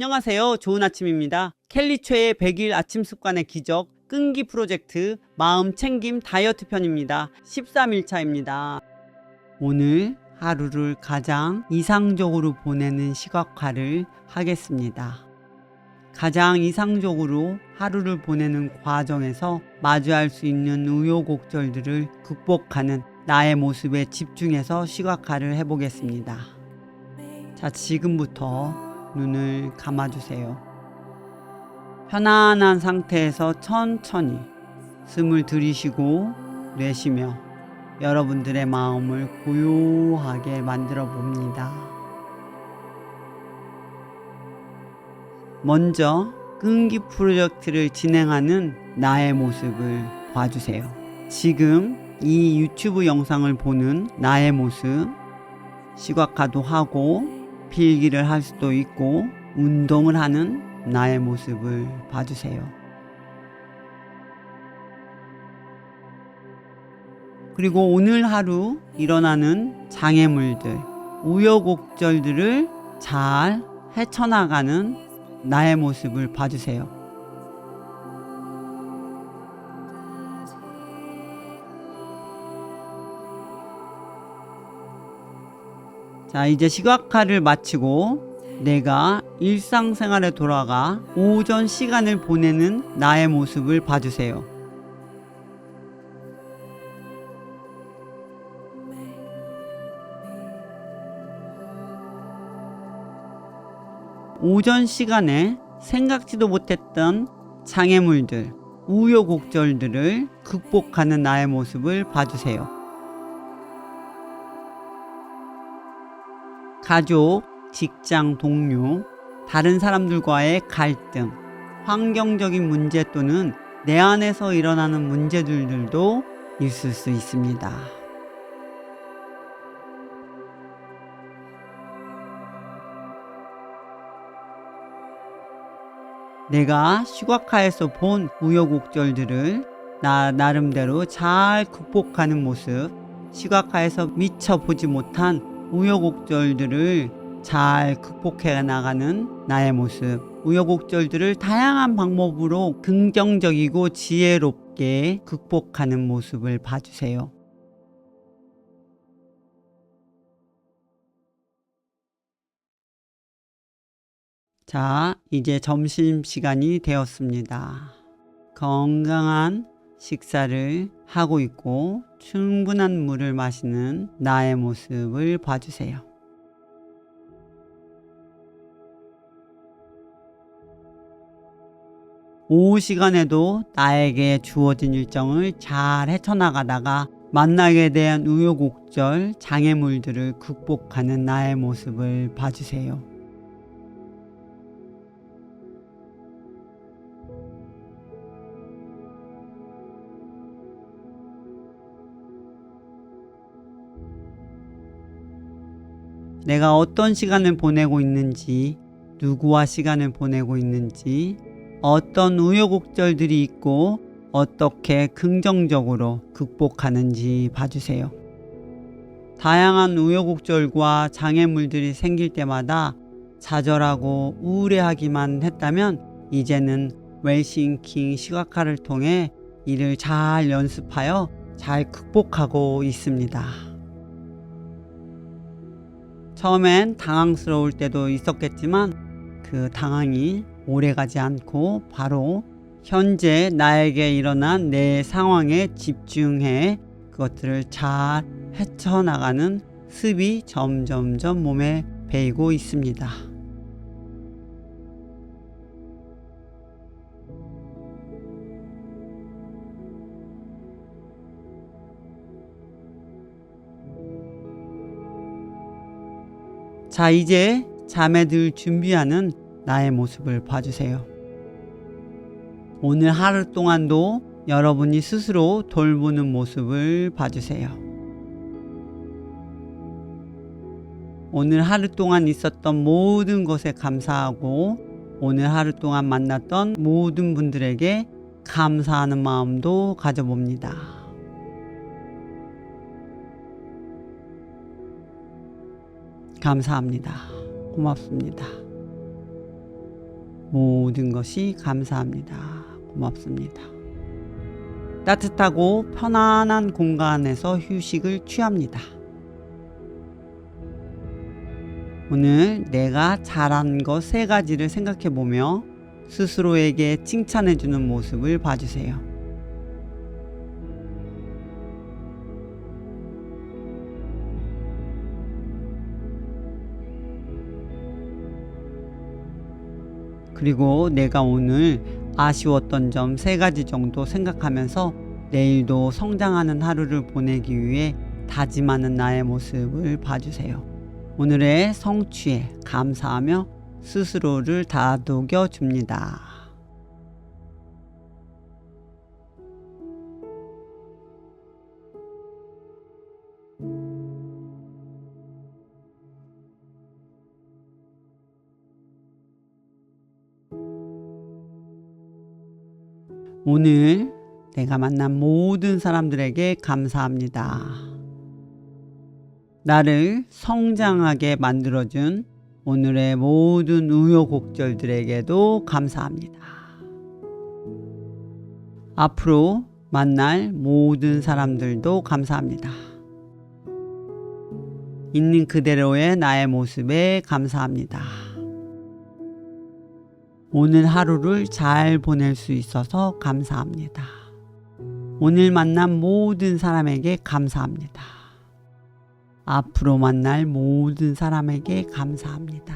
안녕하세요. 좋은 아침입니다. 켈리최의 100일 아침 습관의 기적 끈기 프로젝트 마음 챙김 다이어트 편입니다. 13일 차입니다. 오늘 하루를 가장 이상적으로 보내는 시각화를 하겠습니다. 가장 이상적으로 하루를 보내는 과정에서 마주할 수 있는 우여곡절들을 극복하는 나의 모습에 집중해서 시각화를 해보겠습니다. 자, 지금부터 눈을 감아주세요. 편안한 상태에서 천천히 숨을 들이쉬고 내쉬며 여러분들의 마음을 고요하게 만들어 봅니다. 먼저 끈기 프로젝트를 진행하는 나의 모습을 봐주세요. 지금 이 유튜브 영상을 보는 나의 모습, 시각화도 하고 필기를 할 수도 있고 운동을 하는 나의 모습을 봐주세요. 그리고 오늘 하루 일어나는 장애물들, 우여곡절들을 잘 헤쳐나가는 나의 모습을 봐주세요. 자, 이제 시각화를 마치고 내가 일상생활에 돌아가 오전 시간을 보내는 나의 모습을 봐주세요. 오전 시간에 생각지도 못했던 장애물들, 우여곡절들을 극복하는 나의 모습을 봐주세요. 가족, 직장 동료, 다른 사람들과의 갈등, 환경적인 문제 또는 내 안에서 일어나는 문제들도 있을 수 있습니다. 내가 시각화에서 본 우여곡절들을 나 나름대로 잘 극복하는 모습, 시각화에서 미처 보지 못한 우여곡절들을 잘 극복해 나가는 나의 모습, 우여곡절들을 다양한 방법으로 긍정적이고 지혜롭게 극복하는 모습을 봐주세요. 자, 이제 점심시간이 되었습니다. 건강한 식사를 하고 있고 충분한 물을 마시는 나의 모습을 봐주세요. 오후 시간에도 나에게 주어진 일정을 잘 헤쳐나가다가 만나게 된 우여곡절, 장애물들을 극복하는 나의 모습을 봐주세요. 내가 어떤 시간을 보내고 있는지, 누구와 시간을 보내고 있는지, 어떤 우여곡절들이 있고 어떻게 긍정적으로 극복하는지 봐주세요. 다양한 우여곡절과 장애물들이 생길 때마다 좌절하고 우울해하기만 했다면 이제는 웰싱킹 시각화를 통해 이를 잘 연습하여 잘 극복하고 있습니다. 처음엔 당황스러울 때도 있었겠지만 그 당황이 오래가지 않고 바로 현재 나에게 일어난 내 상황에 집중해 그것들을 잘 헤쳐나가는 습이 점점점 몸에 배이고 있습니다. 자, 이제 잠에 들 준비하는 나의 모습을 봐주세요. 오늘 하루 동안도 여러분이 스스로 돌보는 모습을 봐주세요. 오늘 하루 동안 있었던 모든 것에 감사하고 오늘 하루 동안 만났던 모든 분들에게 감사하는 마음도 가져봅니다. 감사합니다. 고맙습니다. 모든 것이 감사합니다. 고맙습니다. 따뜻하고 편안한 공간에서 휴식을 취합니다. 오늘 내가 잘한 것 세 가지를 생각해 보며 스스로에게 칭찬해 주는 모습을 봐주세요. 그리고 내가 오늘 아쉬웠던 점 세 가지 정도 생각하면서 내일도 성장하는 하루를 보내기 위해 다짐하는 나의 모습을 봐주세요. 오늘의 성취에 감사하며 스스로를 다독여 줍니다. 오늘 내가 만난 모든 사람들에게 감사합니다. 나를 성장하게 만들어준 오늘의 모든 우여곡절들에게도 감사합니다. 앞으로 만날 모든 사람들도 감사합니다. 있는 그대로의 나의 모습에 감사합니다. 오늘 하루를 잘 보낼 수 있어서 감사합니다. 오늘 만난 모든 사람에게 감사합니다. 앞으로 만날 모든 사람에게 감사합니다.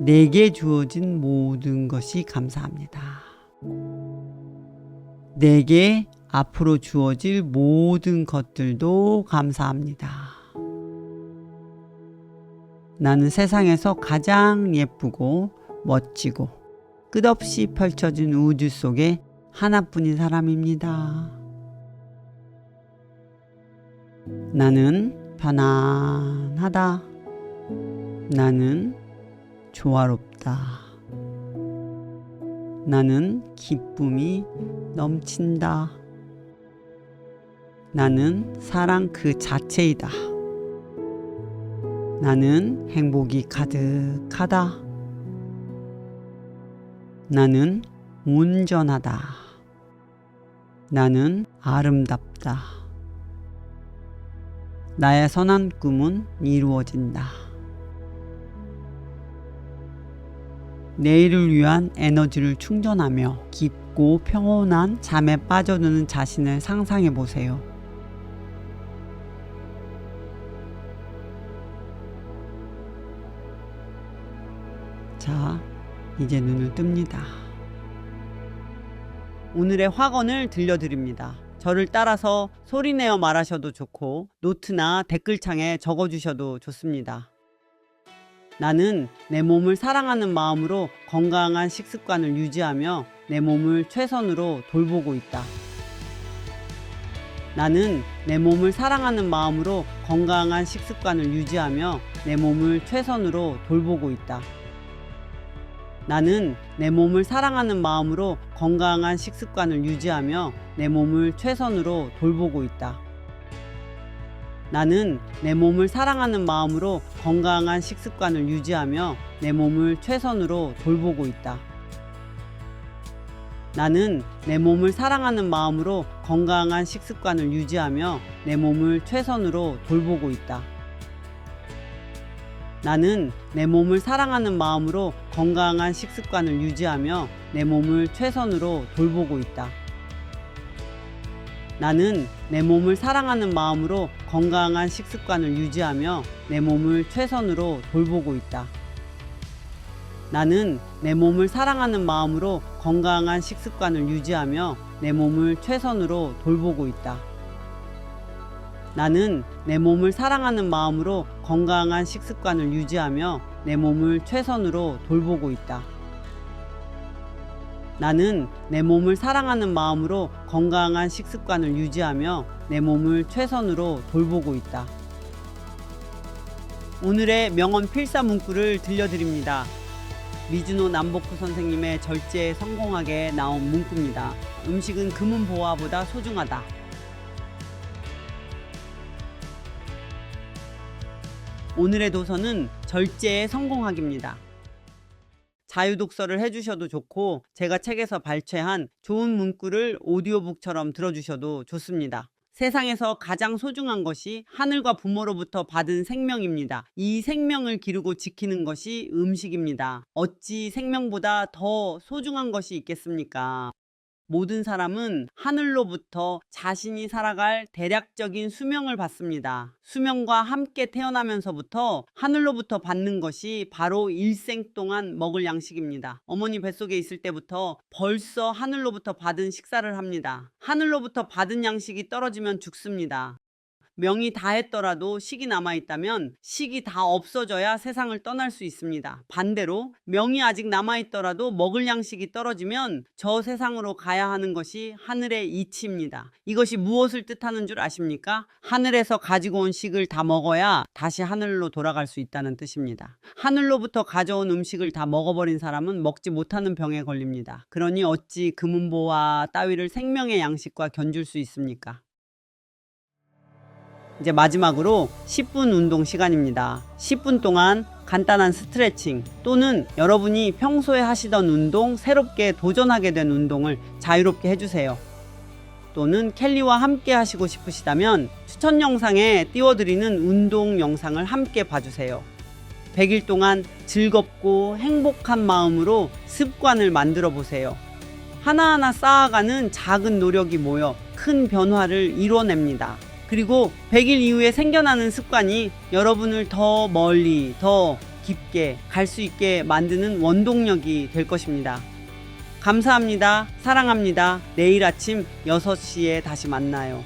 내게 주어진 모든 것이 감사합니다. 내게 앞으로 주어질 모든 것들도 감사합니다. 나는 세상에서 가장 예쁘고 멋지고 끝없이 펼쳐진 우주 속에 하나뿐인 사람입니다. 나는 편안하다. 나는 조화롭다. 나는 기쁨이 넘친다. 나는 사랑 그 자체이다. 나는 행복이 가득하다. 나는 온전하다. 나는 아름답다. 나의 선한 꿈은 이루어진다. 내일을 위한 에너지를 충전하며 깊고 평온한 잠에 빠져드는 자신을 상상해 보세요. 이제 눈을 뜹니다. 오늘의 확언을 들려드립니다. 저를 따라서 소리내어 말하셔도 좋고 노트나 댓글창에 적어주셔도 좋습니다. 나는 내 몸을 사랑하는 마음으로 건강한 식습관을 유지하며 내 몸을 최선으로 돌보고 있다. 나는 내 몸을 사랑하는 마음으로 건강한 식습관을 유지하며 내 몸을 최선으로 돌보고 있다. 나는 내 몸을 사랑하는 마음으로 건강한 식습관을 유지하며 내 몸을 최선으로 돌보고 있다. 나는 내 몸을 사랑하는 마음으로 건강한 식습관을 유지하며 내 몸을 최선으로 돌보고 있다. 나는 내 몸을 사랑하는 마음으로 건강한 식습관을 유지하며 내 몸을 최선으로 돌보고 있다. 나는 내 몸을 사랑하는 마음으로 건강한 식습관을 유지하며 내 몸을 최선으로 돌보고 있다. 나는 내 몸을 사랑하는 마음으로 건강한 식습관을 유지하며 내 몸을 최선으로 돌보고 있다. 나는 내 몸을 사랑하는 마음으로 건강한 식습관을 유지하며 내 몸을 최선으로 돌보고 있다. 나는 내 몸을 사랑하는 마음으로 건강한 식습관을 유지하며 내 몸을 최선으로 돌보고 있다. 나는 내 몸을 사랑하는 마음으로 건강한 식습관을 유지하며 내 몸을 최선으로 돌보고 있다. 오늘의 명언 필사 문구를 들려드립니다. 미즈노 남복후 선생님의 절제에 성공하게 나온 문구입니다. 음식은 금은 보화보다 소중하다. 오늘의 도서는 절제에 성공하기입니다. 자유독서를 해주셔도 좋고 제가 책에서 발췌한 좋은 문구를 오디오북처럼 들어주셔도 좋습니다. 세상에서 가장 소중한 것이 하늘과 부모로부터 받은 생명입니다. 이 생명을 기르고 지키는 것이 음식입니다. 어찌 생명보다 더 소중한 것이 있겠습니까? 모든 사람은 하늘로부터 자신이 살아갈 대략적인 수명을 받습니다. 수명과 함께 태어나면서부터 하늘로부터 받는 것이 바로 일생 동안 먹을 양식입니다. 어머니 뱃속에 있을 때부터 벌써 하늘로부터 받은 식사를 합니다. 하늘로부터 받은 양식이 떨어지면 죽습니다. 명이 다 했더라도 식이 남아있다면 식이 다 없어져야 세상을 떠날 수 있습니다. 반대로 명이 아직 남아있더라도 먹을 양식이 떨어지면 저 세상으로 가야 하는 것이 하늘의 이치입니다. 이것이 무엇을 뜻하는 줄 아십니까? 하늘에서 가지고 온 식을 다 먹어야 다시 하늘로 돌아갈 수 있다는 뜻입니다. 하늘로부터 가져온 음식을 다 먹어버린 사람은 먹지 못하는 병에 걸립니다. 그러니 어찌 금은보와 따위를 생명의 양식과 견줄 수 있습니까? 이제 마지막으로 10분 운동 시간입니다. 10분 동안 간단한 스트레칭 또는 여러분이 평소에 하시던 운동, 새롭게 도전하게 된 운동을 자유롭게 해주세요. 또는 켈리와 함께 하시고 싶으시다면 추천 영상에 띄워드리는 운동 영상을 함께 봐주세요. 100일 동안 즐겁고 행복한 마음으로 습관을 만들어 보세요. 하나하나 쌓아가는 작은 노력이 모여 큰 변화를 이뤄냅니다. 그리고 100일 이후에 생겨나는 습관이 여러분을 더 멀리, 더 깊게 갈 수 있게 만드는 원동력이 될 것입니다. 감사합니다. 사랑합니다. 내일 아침 6시에 다시 만나요.